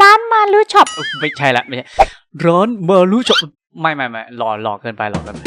ร้านมารุช็อปไม่ใช่ละไม่ใช่ร้านมารุช็อปไม่ไม่ไม่หล่อหล่อเกินไปหล่อเกินไป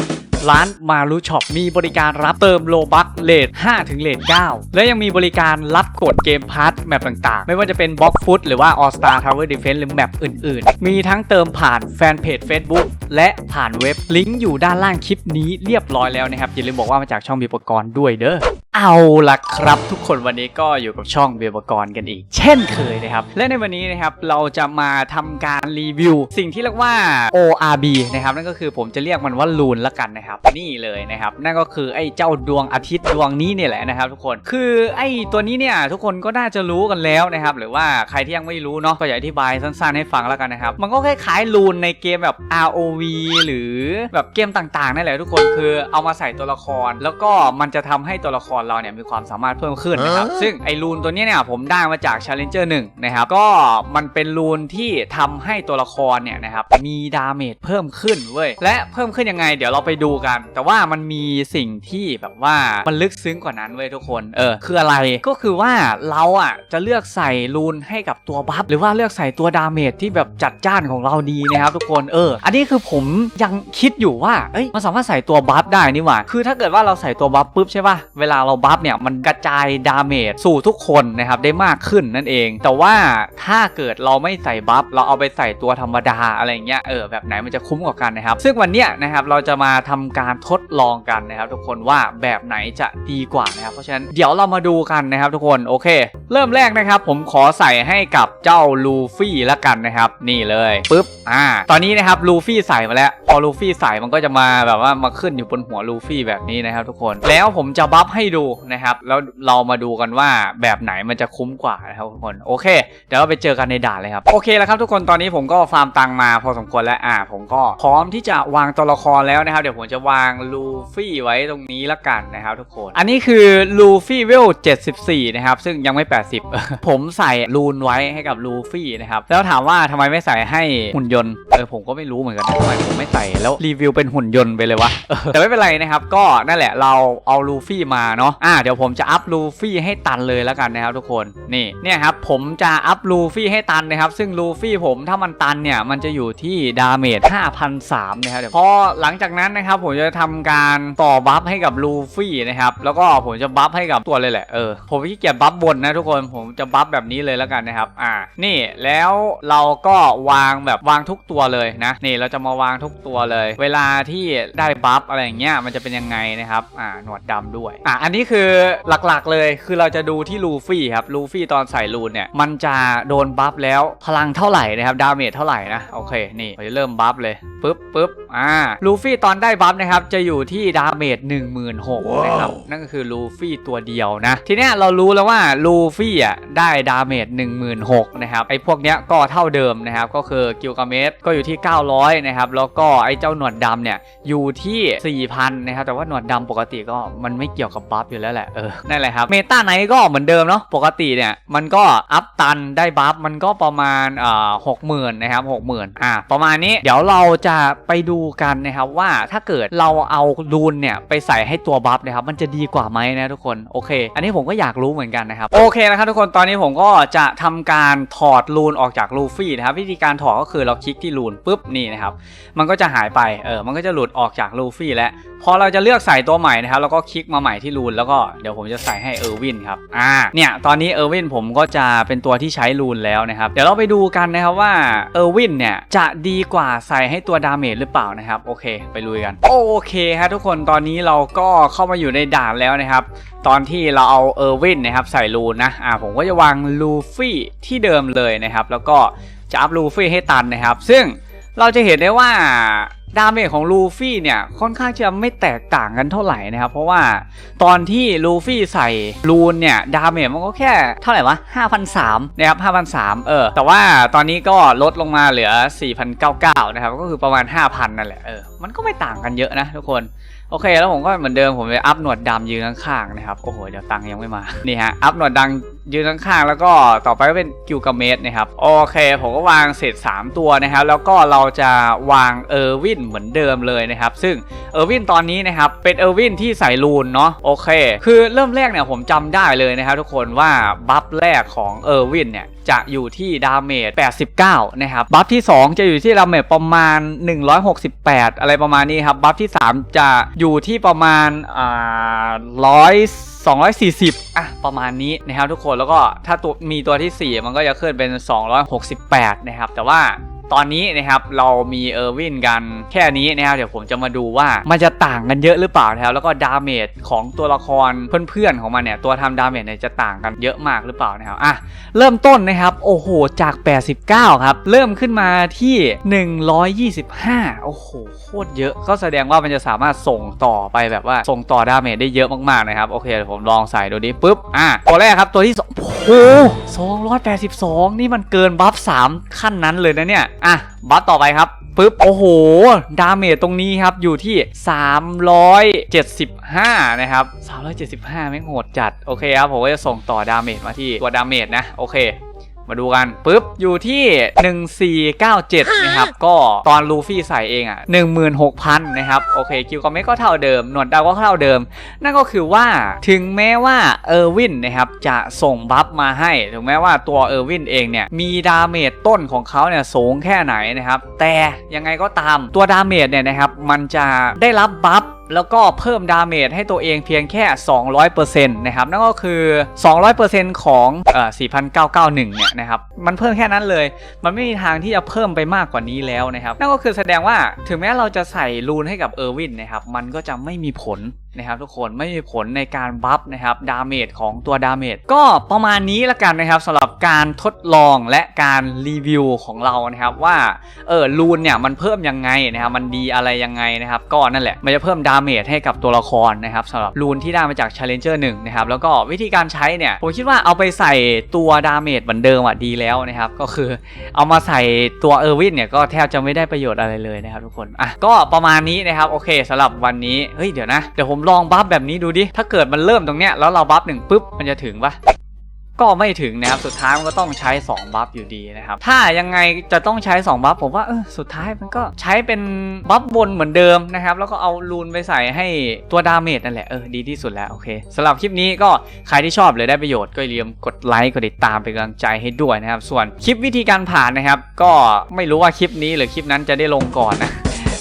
ร้านมารุช็อปมีบริการรับเติมโลบัคเลท5ถึงเลท9และยังมีบริการรับกดเกมพาร์ทแมปต่างๆ ไม่ว่าจะเป็นบล็อกฟุตหรือว่า All Star Tower Defense หรือแมปอื่นๆ มีทั้งเติมผ่านแฟนเพจ Facebook และผ่านเว็บลิงก์อยู่ด้านล่างคลิปนี้เรียบร้อยแล้วนะครับ อย่าลืมบอกว่ามาจากช่องบีปกรณ์ด้วยเด้อ เอาล่ะครับทุกคนวันนี้ก็อยู่กับช่องเบียบกร์กันอีก เช่นเคยนะครับ และในวันนี้นะครับเราจะมาทำการรีวิว สิ่งที่เรียกว่า ORB นะครับนั่นก็คือผมจะเรียกมันว่าลูนละกันนะครับ นี่เลยนะครับนั่นก็คือไอ้เจ้าดวงอาทิตย์ดวงนี้เนี่ยแหละนะครับ ทุกคนคือไอ้ตัวนี้เนี่ยทุกคนก็น่าจะรู้กันแล้วนะครับหรือว่าใครที่ยังไม่รู้เนาะก็อยากอธิบายสั้นๆให้ฟังแล้วกันนะครับมันก็คล้ายๆลูนในเกมแบบ ROV หรือแบบเกมต่างๆนั่นแหละทุกคนคือเอามาใส่ตัวละคร แล้วก็มันจะทำให้ตัวละครเราเนี่ยมีความสามารถเพิ่มขึ้นนะครับ ซึ่งไอ้รูนตัวเนี้ยเนี่ยผมได้มาจาก Challenger 1นะครับ ก็มันเป็นรูนที่ทำให้ตัวละครเนี่ยนะครับมีดาเมจเพิ่มขึ้นเว้ย และเพิ่มขึ้นยังไง เดี๋ยวเราไปดูกัน แต่ว่ามันมีสิ่งที่แบบว่ามันลึกซึ้งกว่านั้นเว้ยทุกคน เออ คืออะไร ก็คือว่าเราอะจะเลือกใส่รูนให้กับตัวบัฟหรือว่าเลือกใส่ตัวดาเมจที่แบบจัดจ้านของเราดีนะครับทุกคน เออ อันนี้คือผมยังคิดอยู่ว่า เอ้ย มันสามารถใส่ตัวบัฟได้นี่หว่า คือถ้าเกิดว่าเราใส่ตัวบัฟปุ๊บใช่ป่ะ เวลาเราบัฟเนี่ยมันกระจายดาเมจสู่ทุกคนนะครับได้มากขึ้นนั่นเอง แต่ว่าถ้าเกิดเราไม่ใส่บัฟเราเอาไปใส่ตัวธรรมดาอะไรเงี้ยเออแบบไหนมันจะคุ้มกว่ากันนะครับ ซึ่งวันเนี้ยนะครับเราจะมาทำการทดลองกันนะครับ ทุกคนว่าแบบไหนจะดีกว่านะครับเพราะฉะนั้นเดี๋ยวเรามาดูกันนะครับ ทุกคนโอเค เริ่มแรกนะครับ ผมขอใส่ให้กับเจ้าลูฟี่ละกันนะครับ นี่เลยปุ๊บอ่าตอนนี้นะครับลูฟี่ใส่มาแล้ว พอลูฟี่ใส่มันก็จะมาแบบว่ามาขึ้นอยู่บนหัวลูฟี่แบบนี้นะครับ ทุกคนแล้วผมจะบัฟให้ดูนะครับ แล้วเรามาดูกันว่าแบบไหนมันจะคุ้มกว่านะครับทุกคนโอเคเดี๋ยวเราไปเจอกันในด่านเลยครับโอเคแล้วครับทุกคนตอนนี้ผมก็ฟาร์มตังมาพอสมควรแล้วอ่าผมก็พร้อมที่จะวางตัวละครแล้วนะครับ เดี๋ยวผมจะวางลูฟี่ไว้ตรงนี้ละกันนะครับทุกคน อันนี้คือลูฟี่เวล74 นะครับ ซึ่งยังไม่ 80 ผมใส่ลูนไว้ให้กับลูฟี่นะครับ แล้วถามว่าทำไมไม่ใส่ให้หุ่นยนต์เออผมก็ไม่รู้เหมือนกันทำไมผมไม่ใส่แล้วรีวิวเป็นหุ่นยนต์ไปเลยวะแต่ไม่เป็นไรนะครับ ก็นั่นแหละเราเอาลูฟี่มาเนาะอ่าเดี๋ยวผมจะอัพลูฟี่ให้ตันเลยแล้วกันนะครับทุกคนนี่เนี่ยครับผมจะอัพลูฟี่ให้ตันนะครับซึ่งลูฟี่ผมถ้ามันตันเนี่ยมันจะอยู่ที่ดาเมจ5,003นะครับเดี๋ยวพอหลังจากนั้นนะครับผมจะทำการต่อบัฟให้กับลูฟี่นะครับแล้วก็ผมจะบัฟให้กับตัวเลยแหละเออผมขี้เกียจบัฟบนนะทุกคนผมจะบัฟแบบนี้เลยแล้วกันนะครับอ่านี่แล้วเราก็วางแบบวางทุกตัวเลยนะนี่เราจะมาวางทุกตัวเลย เวลาที่ได้บัฟอะไรอย่างเงี้ยมันจะเป็นยังไงนะครับอ่าหนวดดำด้วยอ่าอันนี้คือหลักๆเลยคือเราจะดูที่ลูฟี่ครับลูฟี่ตอนใส่รูนเนี่ยมันจะโดนบัฟแล้วพลังเท่าไหร่นะครับดาเมจเท่าไหร่นะโอเคนี่เราจะเริ่มบัฟเลยปึ๊บปึ๊บ อ่าลูฟี่ตอนได้บัฟนะครับจะอยู่ที่ดาเมจ16,000นะครับนั่นก็คือลูฟี่ตัวเดียวนะ ทีเนี้ยเรารู้แล้วว่าลูฟี่อะได้ดาเมจ16,000นะครับไอ้พวกเนี้ยก็เท่าเดิมนะครับก็คือกิลกาเมสก็อยู่ที่ 900นะครับแล้วก็ไอ้เจ้าหนวดดำเนี่ยอยู่ที่ 4,000นะครับแต่ว่าหนวดดำปกติก็มันไม่เกี่ยวกับบัฟอยู่แล้วแหละเออนั่นแหละครับเมตาไนก็เหมือนเดิมเนาะปกติเนี่ยมันก็อัพตันได้บัฟมันก็ประมาณอ่าหกหมื่นนะครับหกหมื่นอ่าประมาณนี้เดี๋ยวเราจะไปดูกันนะครับว่าถ้าเกิดเราเอารูนเนี่ยไปใส่ให้ตัวบัฟนะครับมันจะดีกว่าไหมนะทุกคนโอเค อันนี้ผมก็อยากรู้เหมือนกันนะครับโอเคนะครับทุกคนตอนนี้ผมก็จะทำการถอดรูนออกจากลูฟี่นะครับวิธีการถอดก็คือเราคลิกที่รูนปุ๊บนี่นะครับมันก็จะหายไปเออมันก็จะหลุดออกจากลูฟี่แล้วพอเราจะเลือกใส่ตัวใหม่นะครับแล้วก็คลิกมาใหม่ที่รูนแล้วก็เดี๋ยวผมจะใส่ให้เออร์วินครับอ่าเนี่ยตอนนี้เออร์วินผมก็จะเป็นตัวที่ใช้รูนแล้วนะครับเดี๋ยวเราไปดูกันนะครับว่าเออร์วินเนี่ยจะดีกว่าใส่ให้ตัวดาเมจหรือเปล่านะครับโอเค ไปลุยกัน โอเคครับทุกคนตอนนี้เราก็เข้ามาอยู่ในด่านแล้วนะครับ ตอนที่เราเอาเออร์วินนะครับใส่รูนนะอ่าผมก็จะวางลูฟี่ที่เดิมเลยนะครับ แล้วก็จะอัพลูฟี่ให้ตันนะครับ ซึ่งเราจะเห็นได้ว่า ดาเมจของลูฟี่เนี่ยค่อนข้างจะไม่แตกต่างกันเท่าไหร่นะครับ เพราะว่าตอนที่ลูฟี่ใส่รูนเนี่ยดาเมจมันก็แค่เท่าไหร่วะ5,003นะครับ5,003เออแต่ว่าตอนนี้ก็ลดลงมาเหลือ 4,099นะครับก็คือประมาณ 5,000 นั่นแหละเออ มันก็ไม่ต่างกันเยอะนะทุกคน โอเค แล้วผมก็เหมือนเดิมผมไปอัพหนวดดำยืนข้างๆนะครับ โอ้โห เดี๋ยวตังยังไม่มา นี่ฮะ อัพหนวดดังยืนข้างๆ แล้วก็ต่อไปก็เป็นกิลกาเมสนะครับ โอเค ผมก็วางเสร็จ 3 ตัวนะครับ แล้วก็เราจะวางเออร์วินเหมือนเดิมเลยนะครับ ซึ่งเออร์วินตอนนี้นะครับ เป็นเออร์วินที่ใส่รูนเนาะ โอเค คือเริ่มแรกเนี่ยผมจำได้เลยนะครับทุกคนว่าบัฟแรกของเออร์วินเนี่ยจะอยู่ที่ดาเมจ 89 นะครับ บัฟที่ 2 จะอยู่ที่ดาเมจประมาณ 168 อะไรประมาณนี้ครับ บัฟที่ 3 จะอยู่ที่ประมาณอ่าร้อย240 อะ ประมาณนี้นะครับทุกคน แล้วก็ถ้าตัวมีตัวที่ 4 มันก็จะขึ้นเป็น 268 นะครับ แต่ว่า ตอนนี้นะครับเรามีเออร์วินกันแค่นี้นะครับเดี๋ยวผมจะมาดูว่ามันจะต่างกันเยอะหรือเปล่านะครับแล้วก็ดาเมจของตัวละครเพื่อนๆของมันเนี่ยตัวทำดาเมจเนี่ยจะต่างกันเยอะมากหรือเปล่านะครับอะเริ่มต้นนะครับโอ้โหจาก 89 ครับ เริ่มขึ้นมาที่ 125 โอ้โหโคตรเยอะก็แสดงว่ามันจะสามารถส่งต่อไปแบบว่าส่งต่อดาเมจได้เยอะมากๆนะครับโอเคเดี๋ยวผมลองใส่ดูดิปุ๊บอะตัวแรกครับตัวที่สองโอ้โห282 นี่มันเกินบัฟ3ขั้นนั้นเลยนะเนี่ยอะบัฟต่อไปครับปึ๊บ โอ้โห ดาเมจตรงนี้ครับ อยู่ที่ 375 นะครับ 375 แม่งโหดจัด โอเคครับ ผมก็จะส่งต่อดาเมจมาที่ตัวดาเมจนะ โอเค มาดูกันปึ๊บอยู่ที่ 1497 นะครับ ก็ตอนลูฟี่ใส่เองอะ 16,000 นะครับ โอเค คิวคอมเมก็เท่าเดิม หนวดดาวก็เท่าเดิม นั่นก็คือว่าถึงแม้ว่าเออร์วินนะครับ จะส่งบัฟมาให้ ถึงแม้ว่าตัวเออร์วินเองเนี่ย มีดาเมจต้นของเขาเนี่ยสูงแค่ไหนนะครับ แต่ยังไงก็ตามตัวดาเมจเนี่ยนะครับ มันจะได้รับบัฟ แล้วก็เพิ่มดาเมจให้ตัวเองเพียงแค่ 200%นะครับนั่นก็คือ 200%ของเอ่อ4,991 เนี่ยนะครับมันเพิ่มแค่นั้นเลย มันไม่มีทางที่จะเพิ่มไปมากกว่านี้แล้วนะครับนั่นก็คือแสดงว่าถึงแม้เราจะใส่รูนให้กับเออร์วินนะครับมันก็จะไม่มีผล นะครับทุกคนไม่มีผลในการบัฟนะครับดาเมจของตัวดาเมจก็ประมาณนี้ละกันนะครับสำหรับการทดลองและการรีวิวของเรานะครับว่าเออรูนเนี่ยมันเพิ่มยังไงนะครับมันดีอะไรยังไงนะครับก็นั่นแหละมันจะเพิ่มดาเมจให้กับตัวละครนะครับสำหรับรูนที่ได้มาจาก Challenger 1นะครับแล้วก็วิธีการใช้เนี่ยผมคิดว่าเอาไปใส่ตัวดาเมจเหมือนเดิมอะดีแล้วนะครับก็คือเอามาใส่ตัวเออร์วินเนี่ยก็แทบจะไม่ได้ประโยชน์อะไรเลยนะครับทุกคนอะก็ประมาณนี้นะครับโอเคสำหรับวันนี้เฮ้ยเดี๋ยวนะเดี๋ยวผมลองบัฟแบบนี้ดูดิ ถ้าเกิดมันเริ่มตรงเนี้ยแล้วเราบัฟหนึ่งปุ๊บมันจะถึงปะก็ไม่ถึงนะครับ สุดท้ายมันก็ต้องใช้ 2 บัฟอยู่ดีนะครับ ถ้ายังไงจะต้องใช้ 2 บัฟผมว่าเออสุดท้ายมันก็ใช้เป็นบัฟบนเหมือนเดิมนะครับ แล้วก็เอารูนไปใส่ให้ตัวดาเมจนั่นแหละ เออดีที่สุดแล้ว โอเคสำหรับคลิปนี้ก็ใครที่ชอบหรือได้ประโยชน์ก็อย่าลืมกดไลค์กดติดตามเป็นกำลังใจให้ด้วยนะครับ ส่วนคลิปวิธีการผ่านนะครับ ก็ไม่รู้ว่าคลิปนี้หรือคลิปนั้นจะได้ลงก่อนนะ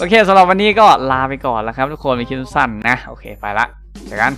โอเคสำหรับวันนี้ก็ลาไปก่อนแล้วครับ ทุกคนมีคลิปสั้นนะ โอเคไปละเจอกัน